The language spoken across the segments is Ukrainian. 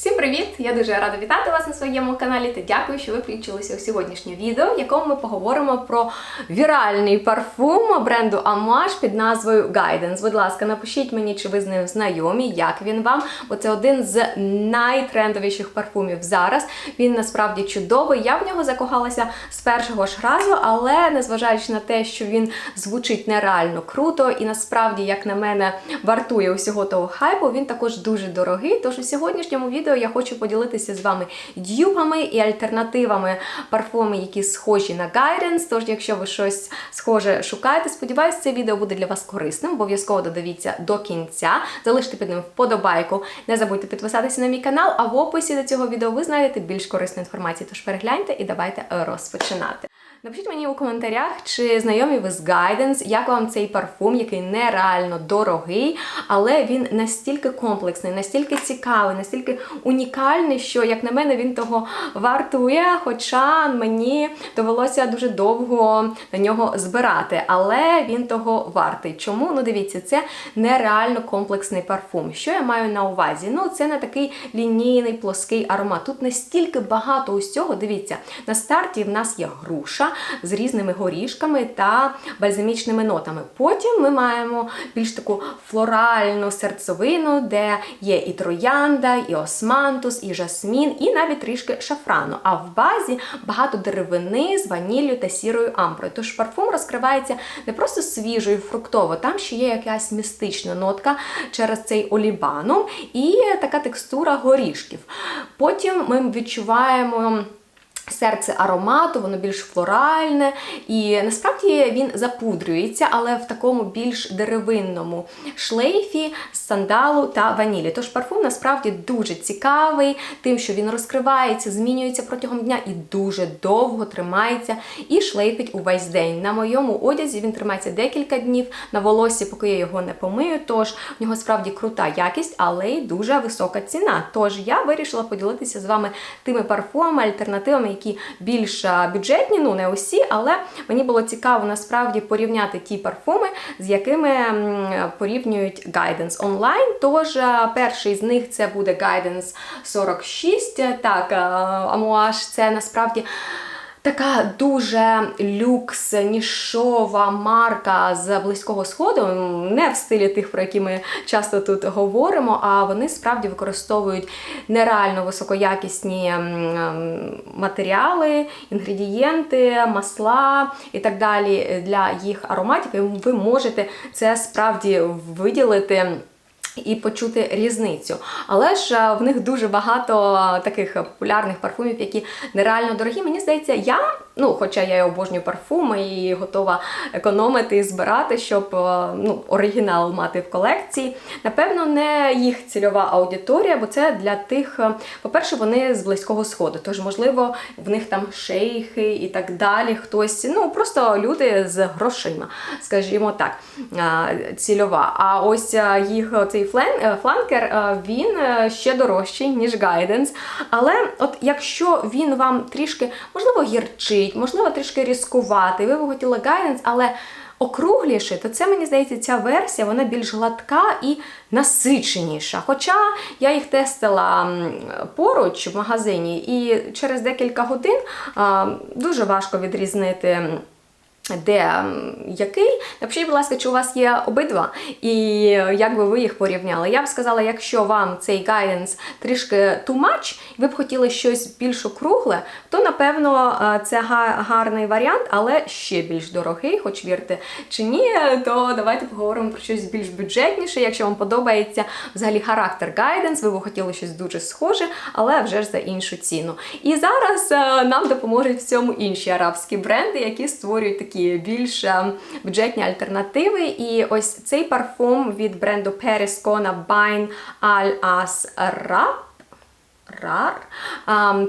Всім привіт! Я дуже рада вітати вас на своєму каналі та дякую, що ви включилися у сьогоднішнє відео, в якому ми поговоримо про віральний парфум бренду Amouage під назвою Guidance. Будь ласка, напишіть мені, чи ви з ним знайомі, як він вам, бо це один з найтрендовіших парфумів зараз. Він насправді чудовий. Я в нього закохалася з першого ж разу, але незважаючи на те, що він звучить нереально круто і насправді, як на мене, вартує усього того хайпу, він також дуже дорогий. Тож у сьогоднішньому відео я хочу поділитися з вами дюпами і альтернативами парфуми, які схожі на Guidance. Тож, якщо ви щось схоже шукаєте, сподіваюся, це відео буде для вас корисним. Обов'язково додивіться до кінця, залиште під ним вподобайку. Не забудьте підписатися на мій канал, а в описі до цього відео ви знайдете більш корисну інформацію. Тож перегляньте і давайте розпочинати. Напишіть мені у коментарях, чи знайомі ви з Guidance, як вам цей парфум, який нереально дорогий, але він настільки комплексний, настільки цікавий, настільки унікальний, що, як на мене, він того вартує. Хоча мені довелося дуже довго на нього збирати, але він того вартий. Чому? Ну, дивіться, це нереально комплексний парфум. Що я маю на увазі? Ну, це не такий лінійний плоский аромат. Тут настільки багато усього. Дивіться, на старті в нас є груша з різними горішками та бальзамічними нотами. Потім ми маємо більш таку флоральну серцевину, де є і троянда, і османтус, і жасмін, і навіть трішки шафрану. А в базі багато деревини з ваніллю та сірою амброю. Тож парфум розкривається не просто свіжо і фруктово, там ще є якась містична нотка через цей олібанум і така текстура горішків. Потім ми відчуваємо. Серце аромату, воно більш флоральне, і насправді він запудрюється, але в такому більш деревинному шлейфі з сандалу та ванілі. Тож парфум насправді дуже цікавий, тим, що він розкривається, змінюється протягом дня і дуже довго тримається і шлейфить увесь день. На моєму одязі він тримається декілька днів, на волоссі, поки я його не помию. Тож в нього справді крута якість, але й дуже висока ціна. Тож я вирішила поділитися з вами тими парфумами, альтернативами, які більш бюджетні, ну не усі, але мені було цікаво насправді порівняти ті парфуми, з якими порівнюють Guidance онлайн. Тож перший з них це буде Guidance 46. Так, Амуаж, це насправді. Така дуже люкс, нішова марка з близького сходу, не в стилі тих, про які ми часто тут говоримо, а вони справді використовують нереально високоякісні матеріали, інгредієнти, масла і так далі для їх ароматів. І ви можете це справді виділити. І почути різницю. Але ж в них дуже багато таких популярних парфумів, які нереально дорогі. Мені здається, я, ну, хоча я обожнюю парфуми і готова економити і збирати, щоб ну, оригінал мати в колекції. Напевно, не їх цільова аудиторія, бо це для тих, по-перше, вони з близького сходу. Тож, можливо, в них там шейхи і так далі. Хтось, ну просто люди з грошима, скажімо так, цільова. А ось їх цей фланкер він ще дорожчий, ніж Guidance. Але от якщо він вам трішки, можливо, гірчить, можливо, трішки різкувати, ви б хотіли гайденс, але округліше, то це, мені здається, ця версія вона більш гладка і насиченіша. Хоча я їх тестила поруч в магазині, і через декілька годин дуже важко відрізнити де який. Напишіть, будь ласка, чи у вас є обидва, і як би ви їх порівняли. Я б сказала, якщо вам цей гайденс трішки too much, ви б хотіли щось більш округле, то напевно це гарний варіант, але ще більш дорогий, хоч вірте чи ні, то давайте поговоримо про щось більш бюджетніше. Якщо вам подобається взагалі характер гайденс, ви б хотіли щось дуже схоже, але вже ж за іншу ціну. І зараз нам допоможуть в цьому інші арабські бренди, які створюють такі такі більш бюджетні альтернативи. І ось цей парфум від бренду Periscona Bine Al As Rap. Rar.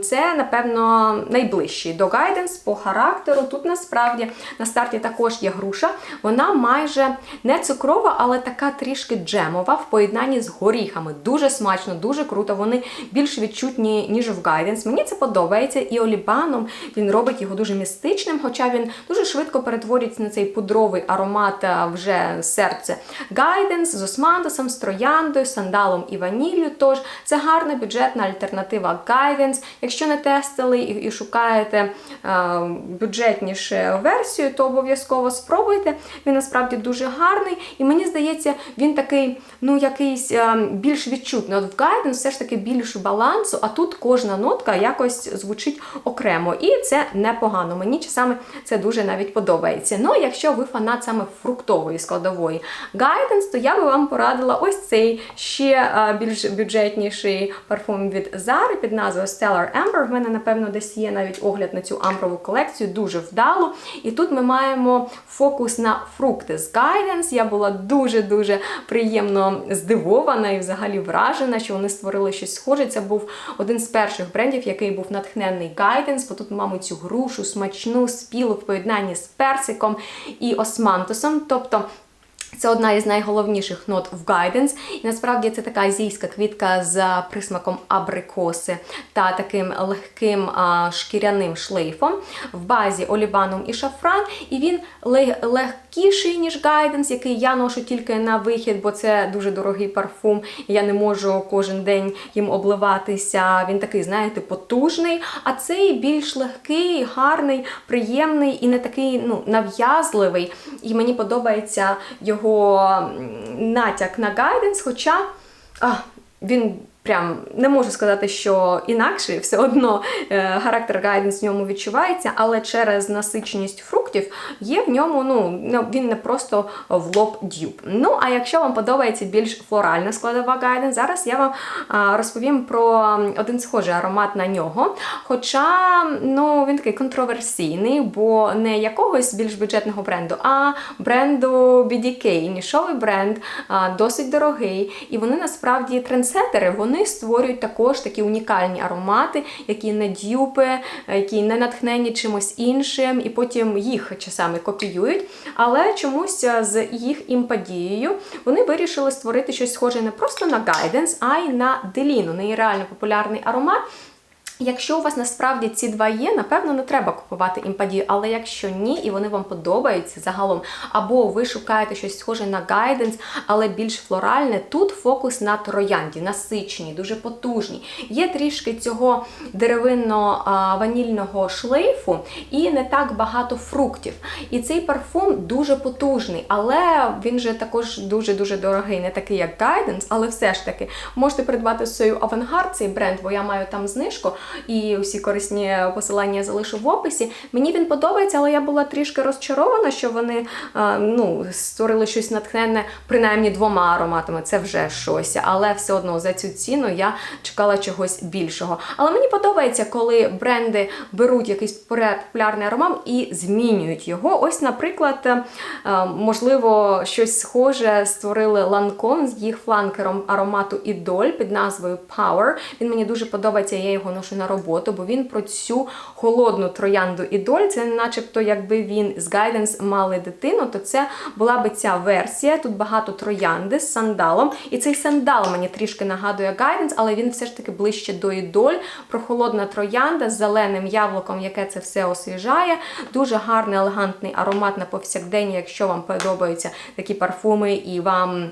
Це, напевно, найближчий до Guidance по характеру. Тут насправді на старті також є груша. Вона майже не цукрова, але така трішки джемова в поєднанні з горіхами. Дуже смачно, дуже круто. Вони більш відчутні, ніж в Guidance. Мені це подобається. І олібаном він робить його дуже містичним, хоча він дуже швидко перетворюється на цей пудровий аромат вже серце Guidance з османтусом, з трояндою, сандалом і ваніллю. Тож це гарна бюджетна альтернатива Guidance. Якщо не тестили і, шукаєте е, бюджетнішу версію, то обов'язково спробуйте. Він насправді дуже гарний, і мені здається, він такий, ну, якийсь е, більш відчутний. От в Guidance все ж таки більше балансу, а тут кожна нотка якось звучить окремо. І це непогано. Мені часами це дуже навіть подобається. Ну, якщо ви фанат саме фруктової складової Guidance, то я би вам порадила ось цей ще е, більш бюджетніший парфум від Zara під назвою Stellar Amber. В мене, напевно, десь є навіть огляд на цю амброву колекцію, дуже вдало. І тут ми маємо фокус на фрукти з Guidance. Я була дуже-дуже приємно здивована і взагалі вражена, що вони створили щось схоже. Це був один з перших брендів, який був натхнений Guidance, бо тут маємо цю грушу, смачну, спілу в поєднанні з персиком і османтусом. Тобто це одна із найголовніших нот в Guidance. І насправді це така азійська квітка з присмаком абрикоси та таким легким шкіряним шлейфом. В базі оліваном і шафран. І він лег- легкіший, ніж Guidance, який я ношу тільки на вихід, бо це дуже дорогий парфум. І я не можу кожен день їм обливатися. Він такий, знаєте, потужний. А цей більш легкий, гарний, приємний і не такий ну, нав'язливий. І мені подобається його натяк на Guidance, хоча а, він прям не можу сказати, що інакше, все одно е, характер Guidance в ньому відчувається, але через насиченість фруктів є в ньому, ну, він не просто в лоб дюб. Ну, а якщо вам подобається більш флоральна складова Guidance, зараз я вам розповім про один схожий аромат на нього. Хоча ну, він такий контроверсійний, бо не якогось більш бюджетного бренду, а бренду BDK, нішовий бренд, досить дорогий. І вони насправді трендсетери, вони створюють також такі унікальні аромати, які не дюпи, які не натхнені чимось іншим, і потім їх часами копіюють. Але чомусь з їх імпадією вони вирішили створити щось схоже не просто на гайденс, а й на Деліну, нереально популярний аромат. Якщо у вас насправді ці два є, напевно, не треба купувати імпадію, але якщо ні, і вони вам подобаються загалом, або ви шукаєте щось схоже на гайденс, але більш флоральне, тут фокус на троянді, насичені, дуже потужні. Є трішки цього деревинно-ванільного шлейфу і не так багато фруктів. І цей парфум дуже потужний, але він же також дуже-дуже дорогий, не такий, як Guidance, але все ж таки можете придбати свою авангард, цей бренд, бо я маю там знижку, і всі корисні посилання залишу в описі. Мені він подобається, але я була трішки розчарована, що вони е, ну, створили щось натхненне, принаймні двома ароматами. Це вже щось. Але все одно за цю ціну я чекала чогось більшого. Але мені подобається, коли бренди беруть якийсь популярний аромат і змінюють його. Ось, наприклад, е, можливо, щось схоже створили Lancome з їх фланкером аромату Ідоль під назвою Power. Він мені дуже подобається, я його ношу на роботу, бо він про цю холодну троянду Ідоль. Це начебто, якби він з Guidance мали дитину, то це була би ця версія. Тут багато троянди з сандалом. І цей сандал мені трішки нагадує Guidance, але він все ж таки ближче до Ідоль. Прохолодна троянда з зеленим яблуком, яке це все освіжає. Дуже гарний, елегантний аромат на повсякдень, якщо вам подобаються такі парфуми і вам.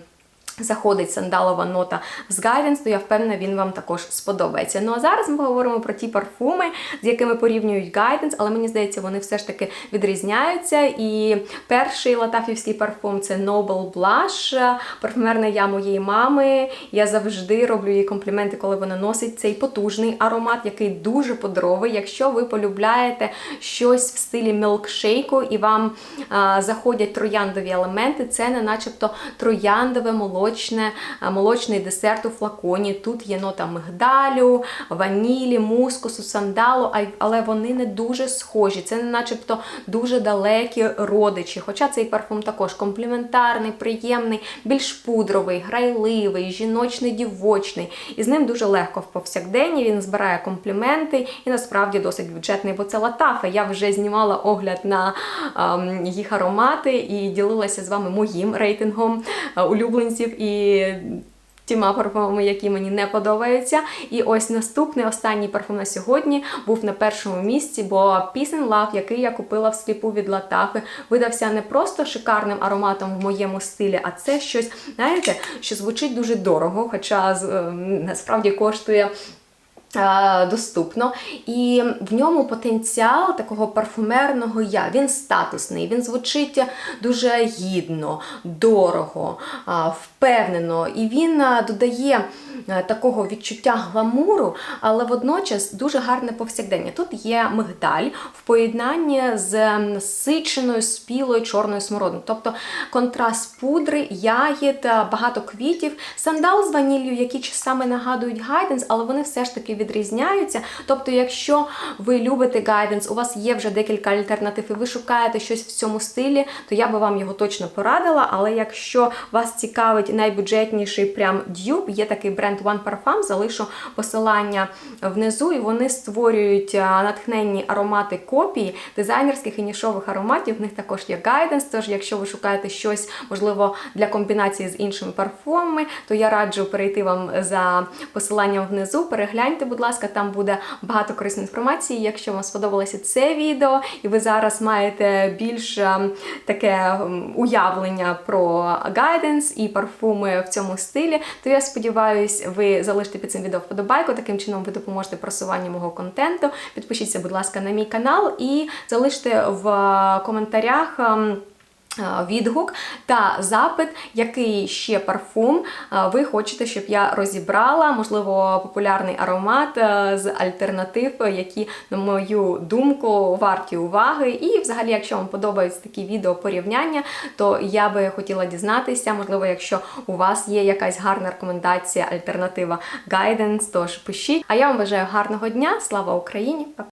Заходить сандалова нота з Guidance, то я впевнена, він вам також сподобається. Ну а зараз ми поговоримо про ті парфуми, з якими порівнюють Guidance, але мені здається, вони все ж таки відрізняються. І перший латафівський парфум це Noble Blush, парфумерна я моєї мами. Я завжди роблю їй компліменти, коли вона носить цей потужний аромат, який дуже подоровий. Якщо ви полюбляєте щось в стилі мілкшейку і вам а, заходять трояндові елементи, це не начебто трояндове молочне молочне, е, молочний десерт у флаконі. Тут є нота мигдалю, ванілі, мускусу, сандалу, але вони не дуже схожі. Це не начебто дуже далекі родичі. Хоча цей парфум також компліментарний, приємний, більш пудровий, грайливий, жіночний, дівочний. І з ним дуже легко в повсякденні. Він збирає компліменти і насправді досить бюджетний, бо це латафа. Я вже знімала огляд на ем, їх аромати і ділилася з вами моїм рейтингом е, улюбленців і. Тіма парфумами, які мені не подобаються. І ось наступний останній парфум на сьогодні був на першому місці, бо Peace and Love, який я купила в сліпу від Латафи, видався не просто шикарним ароматом в моєму стилі, а це щось, знаєте, що звучить дуже дорого, хоча з- е, насправді коштує. Е, Доступно, і в ньому потенціал такого парфумерного я. Він статусний, він звучить дуже гідно, дорого, впевнено, і він додає е, такого відчуття гламуру, але водночас дуже гарне повсякдення. Тут є мигдаль в поєднанні з насиченою спілою чорною смородиною, тобто контраст пудри, ягід, е, багато квітів, сандал з ваніллю, які часами нагадують гайденс, але вони все ж таки відрізняються. Тобто, якщо ви любите гайденс, у вас є вже декілька альтернатив, і ви шукаєте щось в цьому стилі, то я би вам його точно порадила. Але якщо вас цікавить найбюджетніший прям дюб, є такий бренд One Parfum, залишу посилання внизу, і вони створюють натхненні аромати копії дизайнерських і нішових ароматів. В них також є гайденс. Тож, якщо ви шукаєте щось, можливо, для комбінації з іншими парфумами, то я раджу перейти вам за посиланням внизу. Перегляньте, будь ласка, там буде багато корисної інформації. Якщо вам сподобалося це відео, і ви зараз маєте більш ем, таке ем, уявлення про гайденс і парфуми в цьому стилі, то я сподіваюся, ви залишите під цим відео вподобайку. Таким чином ви допоможете просуванню мого контенту. Підпишіться, будь ласка, на мій канал і залиште в е, коментарях. Е, Відгук та запит, який ще парфум е, ви хочете, щоб я розібрала, можливо, популярний аромат е, з альтернатив, які, на мою думку, варті уваги. І, взагалі, якщо вам подобаються такі відео порівняння, то я би хотіла дізнатися, можливо, якщо у вас є якась гарна рекомендація, альтернатива гайденс, тож пишіть. А я вам бажаю гарного дня, слава Україні!